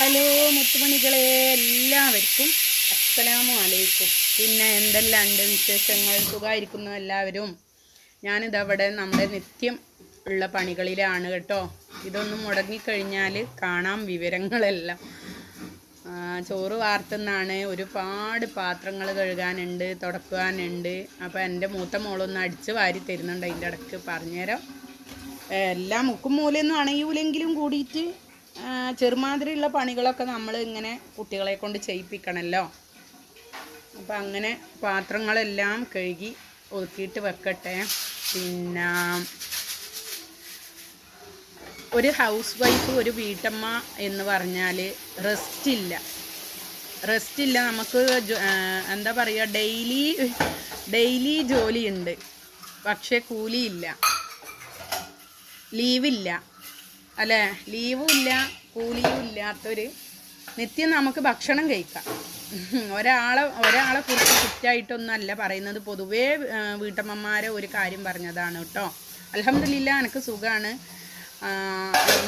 Hello മുത്തുമണികളെ എല്ലാവർക്കും അസ്സലാമു അലൈക്കും പിന്നെ എന്തെല്ലാം ഉണ്ട് വിശേഷങ്ങൾ? സുഖമായിരിക്കുന്നു എല്ലാവരും. ഞാനിതവിടെ നമ്മുടെ നിത്യം ഉള്ള പണികളിലാണ് കേട്ടോ. ഇതൊന്നും മുടങ്ങിക്കഴിഞ്ഞാൽ കാണാം വിവരങ്ങളെല്ലാം. ചോറ് വാർത്തുന്നാണ് ഒരുപാട് പാത്രങ്ങൾ കഴുകാനുണ്ട് തുടക്കുവാനുണ്ട്. അപ്പോൾ എന്റെ മൂത്ത മോളൊന്ന് അടിച്ച് വാരി തരുന്നുണ്ട് അതിന്റെ ഇടയ്ക്ക്. പറഞ്ഞുതരാം. എല്ലാം മുക്കും മൂലയൊന്നും അണയൂലെങ്കിലും കൂടിയിട്ട് ചെറുമാതിരിയുള്ള പണികളൊക്കെ നമ്മൾ ഇങ്ങനെ കുട്ടികളെ കൊണ്ട് ചെയ്യിപ്പിക്കണമല്ലോ അപ്പം അങ്ങനെ പാത്രങ്ങളെല്ലാം കഴുകി ഒതുക്കിയിട്ട് വെക്കട്ടെ. പിന്നെ ഒരു ഹൗസ് വൈഫ് ഒരു വീട്ടമ്മ എന്ന് പറഞ്ഞാൽ റെസ്റ്റ് ഇല്ല റെസ്റ്റ് ഇല്ല നമുക്ക് എന്താ പറയുക ഡെയിലി ഡെയിലി ജോലിയുണ്ട്. പക്ഷേ കൂലിയില്ല. ലീവില്ല. അല്ലേ? ലീവും ഇല്ല കൂലിയും ഇല്ലാത്തൊരു നിത്യം നമുക്ക് ഭക്ഷണം കഴിക്കാം. ഒരാളെ ഒരാളെ കുറിച്ച് കുറ്റമായിട്ടൊന്നല്ല പറയുന്നത്. പൊതുവേ വീട്ടമ്മമാരെ ഒരു കാര്യം പറഞ്ഞതാണ് കേട്ടോ. അലഹമില്ല എനിക്ക് സുഖമാണ്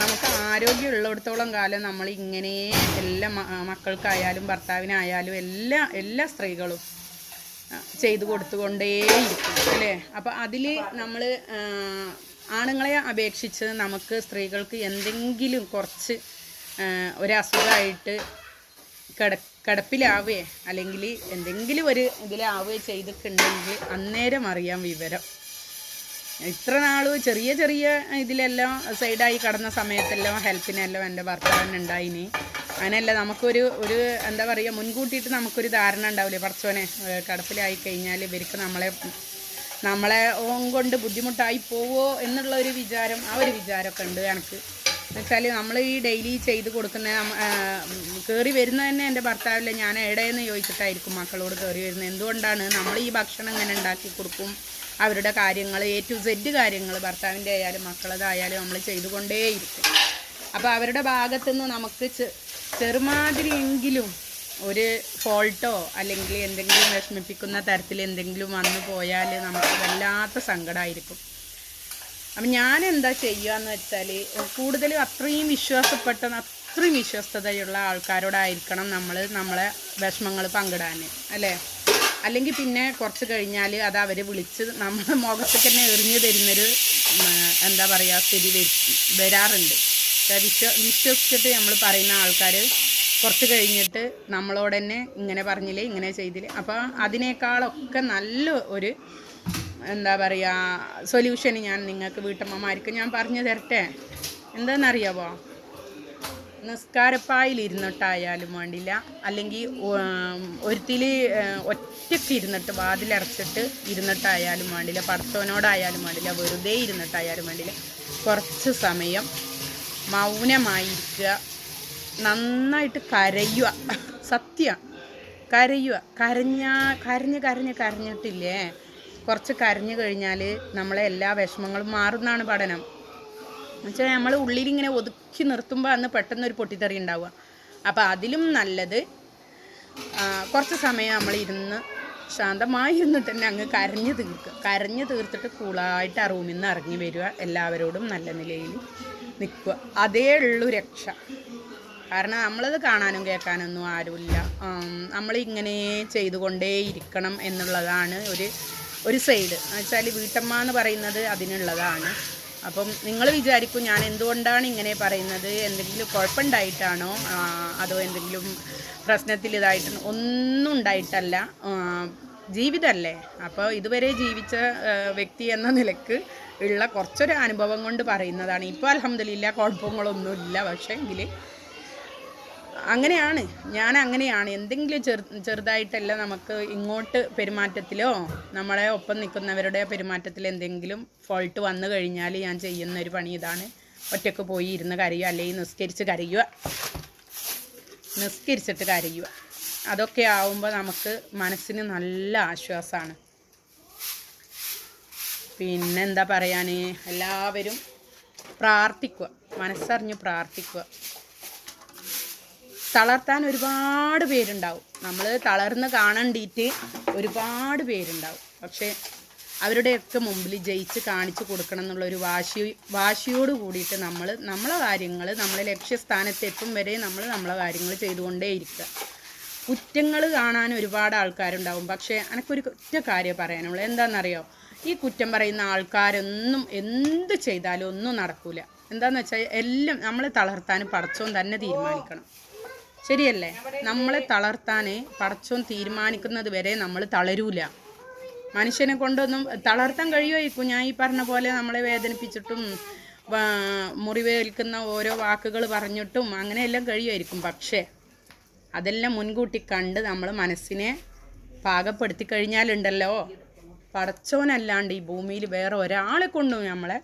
നമുക്ക് ആരോഗ്യമുള്ളിടത്തോളം കാലം നമ്മൾ ഇങ്ങനെ എല്ലാ മക്കൾക്കായാലും ഭർത്താവിനായാലും എല്ലാ എല്ലാ സ്ത്രീകളും ചെയ്തു കൊടുത്തുകൊണ്ടേയിരിക്കും. അല്ലേ? അപ്പം അതിൽ നമ്മൾ ആണുങ്ങളെ അപേക്ഷിച്ച് നമുക്ക് സ്ത്രീകൾക്ക് എന്തെങ്കിലും കുറച്ച് ഒരസുഖമായിട്ട് കിട കിടപ്പിലാവുകയെ അല്ലെങ്കിൽ എന്തെങ്കിലും ഒരു ഇതിലാവുകയോ ചെയ്തിട്ടുണ്ടെങ്കിൽ അന്നേരം അറിയാം വിവരം. ഇത്ര നാൾ ചെറിയ ചെറിയ ഇതിലെല്ലാം സൈഡായി കടന്ന സമയത്തെല്ലാം ഹെൽപ്പിനെല്ലാം എന്റെ ഭർത്താവിന് ഉണ്ടായിനി. അങ്ങനെയല്ല നമുക്കൊരു ഒരു എന്താ പറയുക മുൻകൂട്ടിയിട്ട് നമുക്കൊരു ധാരണ ഉണ്ടാവില്ലേ? പറച്ചോനെ കിടപ്പിലായി കഴിഞ്ഞാൽ ഇവർക്ക് നമ്മളെ നമ്മളെ ഓൻ കൊണ്ട് ബുദ്ധിമുട്ടായി പോവോ എന്നുള്ള ഒരു വിചാരം ആ ഒരു വിചാരമൊക്കെ ഉണ്ട് എനിക്ക്. എന്നുവെച്ചാൽ നമ്മൾ ഈ ഡെയിലി ചെയ്ത് കൊടുക്കുന്ന കയറി വരുന്നത് തന്നെ എന്റെ ഭർത്താവില്ല ഞാൻ എവിടെയെന്ന് ചോദിച്ചിട്ടായിരിക്കും മക്കളോട് കയറി വരുന്നത്. എന്തുകൊണ്ടാണ് നമ്മൾ ഈ ഭക്ഷണം ഇങ്ങനെ ഉണ്ടാക്കി കൊടുക്കും? അവരുടെ കാര്യങ്ങൾ എ ടു സെഡ് കാര്യങ്ങൾ ഭർത്താവിന്റെ ആയാലും മക്കളതായാലും നമ്മൾ ചെയ്തുകൊണ്ടേയിരിക്കും. അപ്പോൾ അവരുടെ ഭാഗത്തുനിന്ന് നമുക്ക് ചെറുമാതിരിയെങ്കിലും ഒരു ഫോൾട്ടോ അല്ലെങ്കിൽ എന്തെങ്കിലും വിഷമിപ്പിക്കുന്ന തരത്തിൽ എന്തെങ്കിലും വന്നു പോയാൽ നമുക്ക് വല്ലാത്ത സങ്കടമായിരിക്കും അപ്പം ഞാൻ എന്താ ചെയ്യുകയെന്ന് വെച്ചാൽ കൂടുതലും അത്രയും വിശ്വാസപ്പെട്ട അത്രയും വിശ്വസ്തതയുള്ള ആൾക്കാരോടായിരിക്കണം നമ്മൾ നമ്മളെ വിഷമങ്ങൾ പങ്കിടാൻ അല്ലേ? അല്ലെങ്കിൽ പിന്നെ കുറച്ച് കഴിഞ്ഞാൽ അത് അവർ വിളിച്ച് നമ്മുടെ മുഖത്ത് തന്നെ എറിഞ്ഞു തരുന്നൊരു എന്താ പറയുക സ്ഥിതി വരും വരാറുണ്ട്. വിശ്വ വിശ്വസിച്ചിട്ട് നമ്മൾ പറയുന്ന ആൾക്കാർ കുറച്ച് കഴിഞ്ഞിട്ട് നമ്മളോട് തന്നെ ഇങ്ങനെ പറഞ്ഞില്ലേ ഇങ്ങനെ ചെയ്തില്ലേ. അപ്പോൾ അതിനേക്കാളൊക്കെ നല്ല ഒരു എന്താ പറയുക സൊല്യൂഷൻ ഞാൻ നിങ്ങൾക്ക് വീട്ടമ്മമാർക്ക് ഞാൻ പറഞ്ഞു തരട്ടെ. എന്താണെന്നറിയാവോ നിസ്കാരപ്പായിലിരുന്നിട്ടായാലും വേണ്ടില്ല. അല്ലെങ്കിൽ ഒരുത്തിൽ ഒറ്റയ്ക്ക് ഇരുന്നിട്ട് വാതിലടച്ചിട്ട് ഇരുന്നിട്ടായാലും വേണ്ടില്ല. പടത്തോനോടായാലും വേണ്ടില്ല. വെറുതെ ഇരുന്നിട്ടായാലും വേണ്ടില്ല. കുറച്ച് സമയം മൗനമായിരിക്കുക. നന്നായിട്ട് കരയുക. സത്യം. കരയുക. കരഞ്ഞ കരഞ്ഞ് കരഞ്ഞ് കരഞ്ഞിട്ടില്ലേ? കുറച്ച് കരഞ്ഞു കഴിഞ്ഞാൽ നമ്മളെ എല്ലാ വിഷമങ്ങളും മാറുന്നതാണ് പഠനം. എന്നുവെച്ചാൽ നമ്മൾ ഉള്ളിലിങ്ങനെ ഒതുക്കി നിർത്തുമ്പോൾ അന്ന് പെട്ടെന്നൊരു പൊട്ടിത്തെറി ഉണ്ടാവുക. അപ്പോൾ അതിലും നല്ലത് കുറച്ച് സമയം നമ്മൾ ഇരുന്ന് ശാന്തമായി ഇരുന്നിട്ട് തന്നെ അങ്ങ് കരഞ്ഞു തീർക്കുക. കരഞ്ഞു തീർത്തിട്ട് കൂളായിട്ട് ആ റൂമിൽ നിന്ന് ഇറങ്ങി വരിക. എല്ലാവരോടും നല്ല നിലയിൽ നിൽക്കുക. അതേ ഉള്ളു രക്ഷ. കാരണം നമ്മളത് കാണാനും കേൾക്കാനൊന്നും ആരുമില്ല. നമ്മളിങ്ങനെ ചെയ്തുകൊണ്ടേ ഇരിക്കണം എന്നുള്ളതാണ് ഒരു ഒരു സൈഡ്. എന്നുവെച്ചാൽ വീട്ടമ്മ എന്ന് പറയുന്നത് അതിനുള്ളതാണ്. അപ്പം നിങ്ങൾ വിചാരിക്കും ഞാൻ എന്തുകൊണ്ടാണ് ഇങ്ങനെ പറയുന്നത്? എന്തെങ്കിലും കുഴപ്പമുണ്ടായിട്ടാണോ? അതോ എന്തെങ്കിലും പ്രശ്നത്തിൽ ഇതായിട്ടാണോ ഒന്നും ഉണ്ടായിട്ടല്ല. ജീവിതമല്ലേ? അപ്പോൾ ഇതുവരെ ജീവിച്ച വ്യക്തി എന്ന നിലയ്ക്ക് ഉള്ള കുറച്ചൊരു അനുഭവം കൊണ്ട് പറയുന്നതാണ്. ഇപ്പോൾ അലഹമില്ല കുഴപ്പങ്ങളൊന്നുമില്ല. പക്ഷേ എങ്കിൽ അങ്ങനെയാണ്. ഞാൻ അങ്ങനെയാണ്. എന്തെങ്കിലും ചെറു ചെറുതായിട്ടല്ല നമുക്ക് ഇങ്ങോട്ട് പെരുമാറ്റത്തിലോ നമ്മളെ ഒപ്പം നിൽക്കുന്നവരുടെ പെരുമാറ്റത്തിൽ എന്തെങ്കിലും ഫോൾട്ട് വന്നു കഴിഞ്ഞാൽ ഞാൻ ചെയ്യുന്ന ഒരു പണി ഇതാണ്. ഒറ്റയ്ക്ക് പോയി ഇരുന്ന് കരയുക അല്ലെങ്കിൽ നിസ്കരിച്ച് കരയുക. നിസ്കരിച്ചിട്ട് കരയുക. അതൊക്കെ ആവുമ്പോൾ നമുക്ക് മനസ്സിന് നല്ല ആശ്വാസമാണ്. പിന്നെന്താ പറയാൻ എല്ലാവരും പ്രാർത്ഥിക്കുക. മനസ്സറിഞ്ഞ് പ്രാർത്ഥിക്കുക. തളർത്താൻ ഒരുപാട് പേരുണ്ടാവും. നമ്മൾ തളർന്ന് കാണണ്ടിയിട്ട് ഒരുപാട് പേരുണ്ടാവും. പക്ഷേ അവരുടെയൊക്കെ മുമ്പിൽ ജയിച്ച് കാണിച്ചു കൊടുക്കണം എന്നുള്ള ഒരു വാശി വാശിയോട് കൂടിയിട്ട് നമ്മൾ നമ്മളെ കാര്യങ്ങൾ നമ്മളെ ലക്ഷ്യസ്ഥാനത്ത് എത്തും വരെ നമ്മൾ നമ്മളെ കാര്യങ്ങൾ ചെയ്തുകൊണ്ടേയിരിക്കുക കുറ്റങ്ങൾ കാണാൻ ഒരുപാട് ആൾക്കാരുണ്ടാവും. പക്ഷേ എനിക്കൊരു ഒറ്റ കാര്യം പറയാനുള്ളൂ. എന്താണെന്നറിയോ ഈ കുറ്റം പറയുന്ന ആൾക്കാരൊന്നും എന്ത് ചെയ്താലും ഒന്നും നടക്കില്ല എന്താണെന്ന് വെച്ചാൽ എല്ലാം നമ്മൾ തളർത്താനും പടച്ചവും തന്നെ തീരുമാനിക്കണം. ശരിയല്ലേ? നമ്മളെ തളർത്താൻ പടച്ചോൻ തീരുമാനിക്കുന്നത് വരെ നമ്മൾ തളരൂല. മനുഷ്യനെ കൊണ്ടൊന്നും തളർത്താൻ കഴിയുമായിരിക്കും ഞാൻ ഈ പറഞ്ഞ പോലെ നമ്മളെ വേദനിപ്പിച്ചിട്ടും മുറിവേൽക്കുന്ന ഓരോ വാക്കുകൾ പറഞ്ഞിട്ടും അങ്ങനെയെല്ലാം കഴിയുമായിരിക്കും. പക്ഷേ അതെല്ലാം മുൻകൂട്ടി കണ്ട് നമ്മൾ മനസ്സിനെ പാകപ്പെടുത്തി കഴിഞ്ഞാലുണ്ടല്ലോ. പടച്ചോനല്ലാണ്ട് ഈ ഭൂമിയിൽ വേറെ ഒരാളെ കൊണ്ടും നമ്മളെ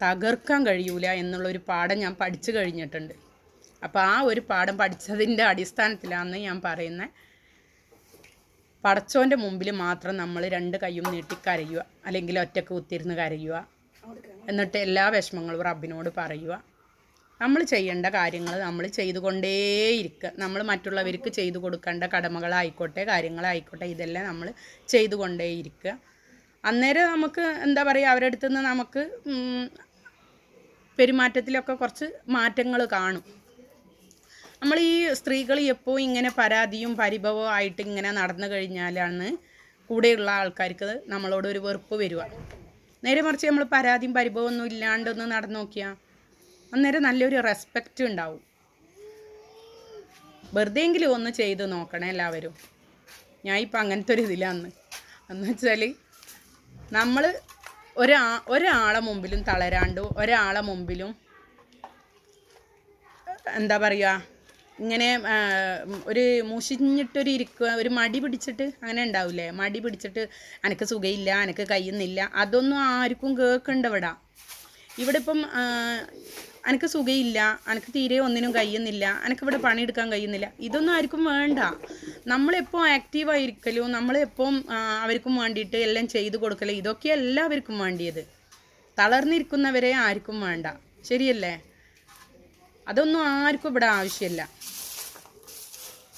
തകർക്കാൻ കഴിയൂല എന്നുള്ളൊരു പാഠം ഞാൻ പഠിച്ചു കഴിഞ്ഞിട്ടുണ്ട്. അപ്പോൾ ആ ഒരു പാഠം പഠിച്ചതിന്റെ അടിസ്ഥാനത്തിലാണ് ഞാൻ പറയുന്നത് പടച്ചോന്റെ മുമ്പിൽ മാത്രം നമ്മൾ രണ്ട് കൈയും നീട്ടി കരയുക അല്ലെങ്കിൽ ഒറ്റയ്ക്ക് കുത്തിരുന്ന് കരയുക. എന്നിട്ട് എല്ലാ വിഷമങ്ങളും റബ്ബിനോട് പറയുക. നമ്മൾ ചെയ്യേണ്ട കാര്യങ്ങൾ നമ്മൾ ചെയ്തുകൊണ്ടേയിരിക്കുക നമ്മൾ മറ്റുള്ളവർക്ക് ചെയ്തു കൊടുക്കേണ്ട കടമകളായിക്കോട്ടെ കാര്യങ്ങളായിക്കോട്ടെ ഇതെല്ലാം നമ്മൾ ചെയ്തുകൊണ്ടേയിരിക്കുക അന്നേരം നമുക്ക് എന്താ പറയുക അവരുടെ അടുത്ത് നമുക്ക് പെരുമാറ്റത്തിലൊക്കെ കുറച്ച് മാറ്റങ്ങൾ കാണും. നമ്മൾ ഈ സ്ത്രീകൾ എപ്പോൾ ഇങ്ങനെ പരാതിയും പരിഭവവും ആയിട്ട് ഇങ്ങനെ നടന്നു കഴിഞ്ഞാലാണ് കൂടെയുള്ള ആൾക്കാർക്ക് നമ്മളോട് ഒരു വെറുപ്പ് വരിക. നേരെ മറിച്ച് നമ്മൾ പരാതിയും പരിഭവം ഒന്നും ഇല്ലാണ്ടൊന്ന് നടന്നു നോക്കിയാൽ അന്നേരം നല്ലൊരു റെസ്പെക്റ്റ് ഉണ്ടാവും. വെറുതെയെങ്കിലും ഒന്ന് ചെയ്ത് നോക്കണേ എല്ലാവരും. ഞാൻ ഇപ്പം അങ്ങനത്തെ ഒരു ഇതിലാന്ന്. എന്ന് വെച്ചാൽ നമ്മൾ ഒരാ ഒരാളെ മുമ്പിലും തളരാണ്ട് ഒരാളെ മുമ്പിലും എന്താ പറയുക ഇങ്ങനെ ഒരു മുഷിഞ്ഞിട്ടൊരു ഇരിക്കുക ഒരു മടി പിടിച്ചിട്ട് അങ്ങനെ ഉണ്ടാവില്ലേ മടി പിടിച്ചിട്ട് അനക്ക് സുഖമില്ല അനക്ക് കഴിയുന്നില്ല അതൊന്നും ആർക്കും കേൾക്കണ്ട ഇവിടെ ഇവിടെ ഇപ്പം അനക്ക് സുഖമില്ല എനിക്ക് തീരെ ഒന്നിനും കഴിയുന്നില്ല അനക്ക് ഇവിടെ പണിയെടുക്കാൻ കഴിയുന്നില്ല ഇതൊന്നും ആർക്കും വേണ്ട. നമ്മളെപ്പോൾ ആക്റ്റീവായിരിക്കലും നമ്മളെപ്പം അവർക്കും വേണ്ടിയിട്ട് എല്ലാം ചെയ്തു കൊടുക്കലും ഇതൊക്കെ എല്ലാവർക്കും വേണ്ടിയത്. തളർന്നിരിക്കുന്നവരെ ആർക്കും വേണ്ട. ശരിയല്ലേ? അതൊന്നും ആർക്കും ഇവിടെ ആവശ്യമില്ല.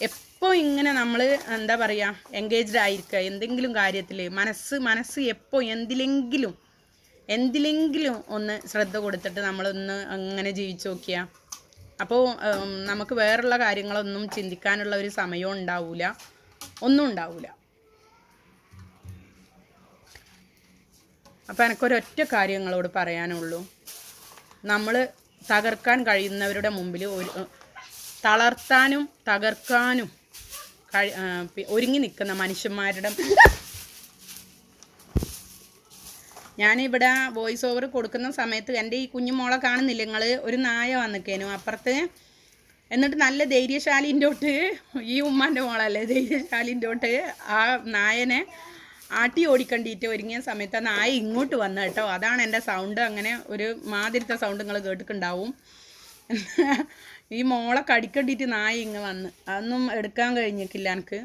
എപ്പോൾ ഇങ്ങനെ നമ്മൾ എന്താ പറയുക എൻഗേജ്ഡ് ആയിരിക്കുക എന്തെങ്കിലും കാര്യത്തിൽ മനസ്സ് മനസ്സ് എപ്പോൾ എന്തിലെങ്കിലും എന്തിലെങ്കിലും ഒന്ന് ശ്രദ്ധ കൊടുത്തിട്ട് നമ്മളൊന്ന് അങ്ങനെ ജീവിച്ചു നോക്കിയാൽ അപ്പോൾ നമുക്ക് വേറുള്ള കാര്യങ്ങളൊന്നും ചിന്തിക്കാനുള്ള ഒരു സമയവും ഉണ്ടാവില്ല ഒന്നും ഉണ്ടാവില്ല അപ്പോൾ എനിക്കൊരൊറ്റ കാര്യങ്ങളോട് പറയാനുള്ളൂ. നമ്മൾ തകർക്കാൻ കഴിയുന്നവരുടെ മുമ്പിൽ ഒരു തളർത്താനും തകർക്കാനും ഒരുങ്ങി നിൽക്കുന്ന മനുഷ്യന്മാരുടെ ഞാനിവിടെ വോയിസ് ഓവർ കൊടുക്കുന്ന സമയത്ത് എന്റെ ഈ കുഞ്ഞുമോളെ കാണുന്നില്ല? നിങ്ങൾ ഒരു നായ വന്നിക്കേനു അപ്പുറത്ത്. എന്നിട്ട് നല്ല ധൈര്യശാലിന്റെ തൊട്ട് ഈ ഉമ്മാന്റെ മോളല്ലേ? ധൈര്യശാലിന്റെ തൊട്ട് ആ നായനെ ആട്ടി ഓടിക്കണ്ടിയിട്ട് ഒരുങ്ങിയ സമയത്ത് ആ നായ ഇങ്ങോട്ട് വന്നു കേട്ടോ. അതാണ് എന്റെ സൗണ്ട് അങ്ങനെ ഒരു മാതിരിത്തെ സൗണ്ട് നിങ്ങൾ കേട്ടിട്ടുണ്ടാവും. ഈ മോളെ കടിക്കണ്ടിട്ട് നായ ഇങ്ങ് വന്ന്. അതൊന്നും എടുക്കാൻ കഴിഞ്ഞിട്ടില്ല എനിക്ക്.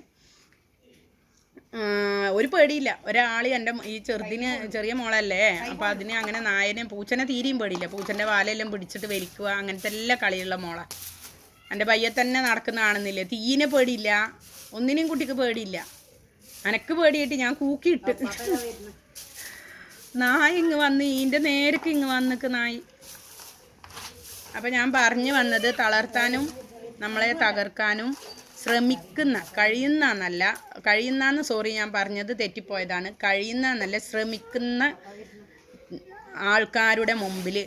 ഒരു പേടിയില്ല. ഒരാൾ എന്റെ ഈ ചെറുതിന് ചെറിയ മോളല്ലേ അപ്പം അതിന് അങ്ങനെ നായനെ പൂച്ചനെ തീരെയും പേടിയില്ല. പൂച്ചന്റെ വാലെല്ലാം പിടിച്ചിട്ട് വലിക്കുക അങ്ങനത്തെ എല്ലാ കളിയുള്ള മോളെ. എന്റെ പയ്യെ തന്നെ നടക്കുന്നതാണെന്നില്ലേ തീനെ പേടിയില്ല. ഒന്നിനെയും കുട്ടിക്ക് പേടിയില്ല. അനക്ക് പേടിയായിട്ട് ഞാൻ കൂക്കിയിട്ട്. നായ ഇങ്ങ് വന്ന് ഈന്റെ നേരക്ക് ഇങ്ങ് വന്നിക്ക് നായി. അപ്പം ഞാൻ പറഞ്ഞു വന്നത് തളർത്താനും നമ്മളെ തകർക്കാനും ശ്രമിക്കുന്ന കഴിയുന്ന എന്നല്ല കഴിയുന്ന സോറി ഞാൻ പറഞ്ഞത് തെറ്റിപ്പോയതാണ്. കഴിയുന്ന എന്നല്ല ശ്രമിക്കുന്ന ആൾക്കാരുടെ മുമ്പിൽ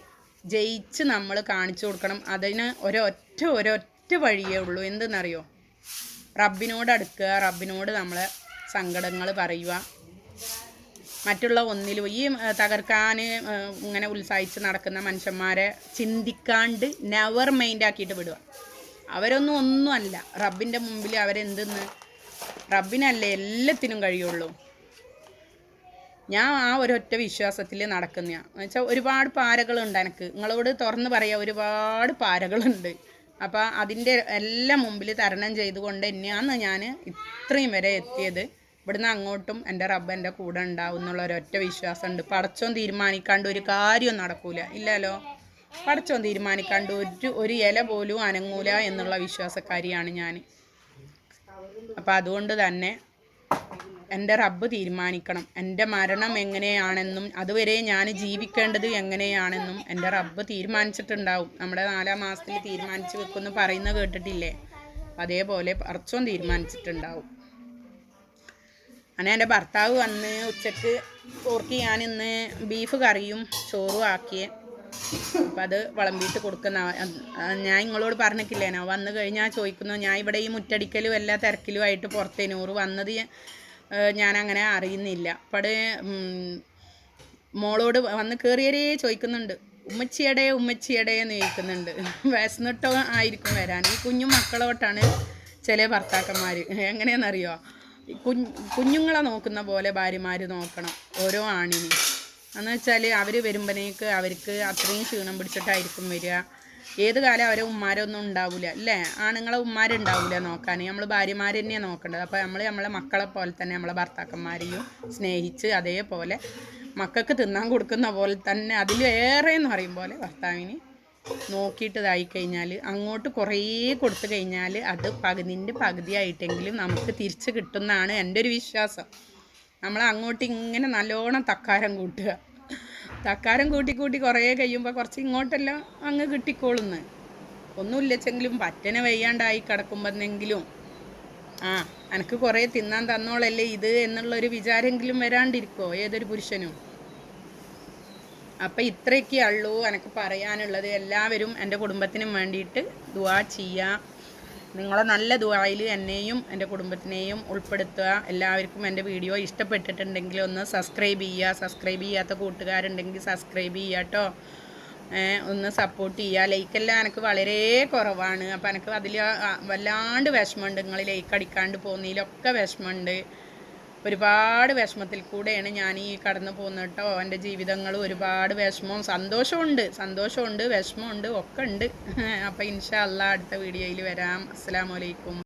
ജയിച്ച് നമ്മൾ കാണിച്ചു കൊടുക്കണം. അതിന് ഒരൊറ്റ ഒരൊറ്റ വഴിയേ ഉള്ളൂ. എന്തെന്നറിയോ? റബ്ബിനോട് അടുക്കുക റബ്ബിനോട് നമ്മളെ സങ്കടങ്ങൾ പറയുക. മറ്റുള്ള ഒന്നിലും ഈ തകർക്കാൻ ഇങ്ങനെ ഉത്സാഹിച്ച് നടക്കുന്ന മനുഷ്യന്മാരെ ചിന്തിക്കാണ്ട് നെവർ മൈൻഡ് ആക്കിയിട്ട് വിടുക. അവരൊന്നും ഒന്നുമല്ല റബ്ബിന്റെ മുമ്പിൽ അവരെന്തെന്ന്? റബ്ബിനല്ലേ എല്ലാത്തിനും കഴിയുള്ളൂ. ഞാൻ ആ ഒരൊറ്റ വിശ്വാസത്തിൽ നടക്കുന്ന വെച്ചാൽ ഒരുപാട് പാരകളുണ്ട് എനിക്ക്. നിങ്ങളോട് തുറന്ന് പറയാം ഒരുപാട് പാരകളുണ്ട്. അപ്പോൾ അതിന്റെ എല്ലാം മുമ്പിൽ തരണം ചെയ്തുകൊണ്ട് തന്നെയാണ് ഞാൻ ഇത്രയും വരെ എത്തിയത്. ഇവിടുന്ന് അങ്ങോട്ടും എന്റെ റബ്ബ് എന്റെ കൂടെ ഉണ്ടാവും എന്നുള്ള ഒരൊറ്റ വിശ്വാസമുണ്ട്. പടച്ചോൻ തീരുമാനിക്കാണ്ട് ഒരു കാര്യവും നടക്കൂല. ഇല്ലല്ലോ? പടച്ചോൻ തീരുമാനിക്കാണ്ട് ഒരു ഒരു ഇല പോലും അനങ്ങൂല എന്നുള്ള വിശ്വാസക്കാരിയാണ് ഞാൻ. അപ്പം അതുകൊണ്ട് തന്നെ എന്റെ റബ്ബ് തീരുമാനിക്കണം. എന്റെ മരണം എങ്ങനെയാണെന്നും അതുവരെ ഞാൻ ജീവിക്കേണ്ടത് എങ്ങനെയാണെന്നും എന്റെ റബ്ബ് തീരുമാനിച്ചിട്ടുണ്ടാവും. നമ്മുടെ നാലാം മാസത്തിൽ തീരുമാനിച്ച് വെക്കുമെന്ന് പറയുന്നത് കേട്ടിട്ടില്ലേ? അതേപോലെ പറച്ചോൻ തീരുമാനിച്ചിട്ടുണ്ടാവും. അങ്ങനെ എന്റെ ഭർത്താവ് വന്ന് ഉച്ചയ്ക്ക് ഓർക്ക് ഞാൻ ഇന്ന് ബീഫ് കറിയും ചോറും ആക്കിയേ അപ്പം അത് വിളമ്പിയിട്ട് കൊടുക്കുന്ന ഞാൻ നിങ്ങളോട് പറഞ്ഞിട്ടില്ലേനോ വന്നു കഴിഞ്ഞാൽ ചോദിക്കുന്നു ഞാൻ ഇവിടെ ഈ മുറ്റടിക്കലും എല്ലാ തിരക്കിലുമായിട്ട് പുറത്തേനൂറ് വന്നത് ഞാൻ അങ്ങനെ അറിയുന്നില്ല. അപ്പോൾ മോളോട് വന്ന് കയറിയരേ ചോദിക്കുന്നുണ്ട്. ഉമ്മച്ചിയടേ ഉമ്മച്ചിയടേ എന്ന് ചോദിക്കുന്നുണ്ട്. വിശന്നിട്ടോ ആയിരിക്കും വരാൻ. ഈ കുഞ്ഞു മക്കളോട്ടാണ് ചില ഭർത്താക്കന്മാർ എങ്ങനെയാണെന്നറിയോ? കുഞ്ഞ് കുഞ്ഞുങ്ങളെ നോക്കുന്ന പോലെ ഭാര്യമാർ നോക്കണം ഓരോ ആണിനും. എന്ന് വെച്ചാൽ അവർ വരുമ്പോഴേക്ക് അവർക്ക് അത്രയും ക്ഷീണം പിടിച്ചിട്ടായിരിക്കും വരിക. ഏത് കാലം അവരെ ഉമ്മാരൊന്നും ഉണ്ടാവില്ല അല്ലേ? ആണുങ്ങളെ ഉമ്മാരുണ്ടാവില്ല നോക്കാൻ നമ്മൾ ഭാര്യമാർ തന്നെയാണ് നോക്കേണ്ടത്. അപ്പോൾ നമ്മൾ നമ്മളെ മക്കളെ പോലെ തന്നെ നമ്മളെ ഭർത്താക്കന്മാരെയും സ്നേഹിച്ച് അതേപോലെ മക്കൾക്ക് തിന്നാൻ കൊടുക്കുന്ന പോലെ തന്നെ അതിലേറെ എന്ന് പറയും പോലെ ഭർത്താവിന് നോക്കിയിട്ട് ഇതായി കഴിഞ്ഞാൽ അങ്ങോട്ട് കുറേ കൊടുത്തു കഴിഞ്ഞാൽ അത് പകുതിന്റെ പകുതിയായിട്ടെങ്കിലും നമുക്ക് തിരിച്ച് കിട്ടുമെന്നാണ് എന്റെ ഒരു വിശ്വാസം. നമ്മൾ അങ്ങോട്ട് ഇങ്ങനെ നല്ലോണം തക്കാരം കൂട്ടുക. തക്കാരം കൂട്ടി കൂട്ടി കുറേ കഴിയുമ്പോൾ കുറച്ച് ഇങ്ങോട്ടെല്ലാം അങ്ങ് കിട്ടിക്കോളുന്ന്. ഒന്നുമില്ലെച്ചെങ്കിലും പറ്റനെ വയ്യാണ്ടായി കിടക്കുമ്പോന്നെങ്കിലും. ആ എനിക്ക് കുറേ തിന്നാൻ തന്നോളല്ലേ ഇത് എന്നുള്ളൊരു വിചാരമെങ്കിലും വരാണ്ടിരിക്കോ ഏതൊരു പുരുഷനും? അപ്പം ഇത്രയൊക്കെ ഉള്ളൂ എനിക്ക് പറയാനുള്ളത്. എല്ലാവരും എന്റെ കുടുംബത്തിനും വേണ്ടിയിട്ട് ദുവാ ചെയ്യുക നിങ്ങളെ നല്ല ദുവായിൽ എന്നെയും എന്റെ കുടുംബത്തിനെയും ഉൾപ്പെടുത്തുക. എല്ലാവർക്കും എന്റെ വീഡിയോ ഇഷ്ടപ്പെട്ടിട്ടുണ്ടെങ്കിൽ ഒന്ന് സബ്സ്ക്രൈബ് ചെയ്യുക. സബ്സ്ക്രൈബ് ചെയ്യാത്ത കൂട്ടുകാരുണ്ടെങ്കിൽ സബ്സ്ക്രൈബ് ചെയ്യുക കേട്ടോ ഒന്ന് സപ്പോർട്ട് ചെയ്യുക. ലൈക്കെല്ലാം എനിക്ക് വളരെ കുറവാണ്. അപ്പം എനിക്ക് അതിൽ വല്ലാണ്ട് വിഷമമുണ്ട്. നിങ്ങൾ ലൈക്ക് അടിക്കാണ്ട് പോകുന്നതിലൊക്കെ വിഷമമുണ്ട്. ഒരുപാട് വിഷമത്തിൽ കൂടെയാണ് ഞാൻ ഈ കടന്നു പോകുന്നത് കേട്ടോ. എന്റെ ജീവിതങ്ങൾ ഒരുപാട് വിഷമവും സന്തോഷമുണ്ട് സന്തോഷമുണ്ട് വിഷമമുണ്ട് ഒക്കെ ഉണ്ട്. അപ്പോൾ ഇൻഷാ അല്ലാ അടുത്ത വീഡിയോയിൽ വരാം. അസ്സാം വലൈക്കും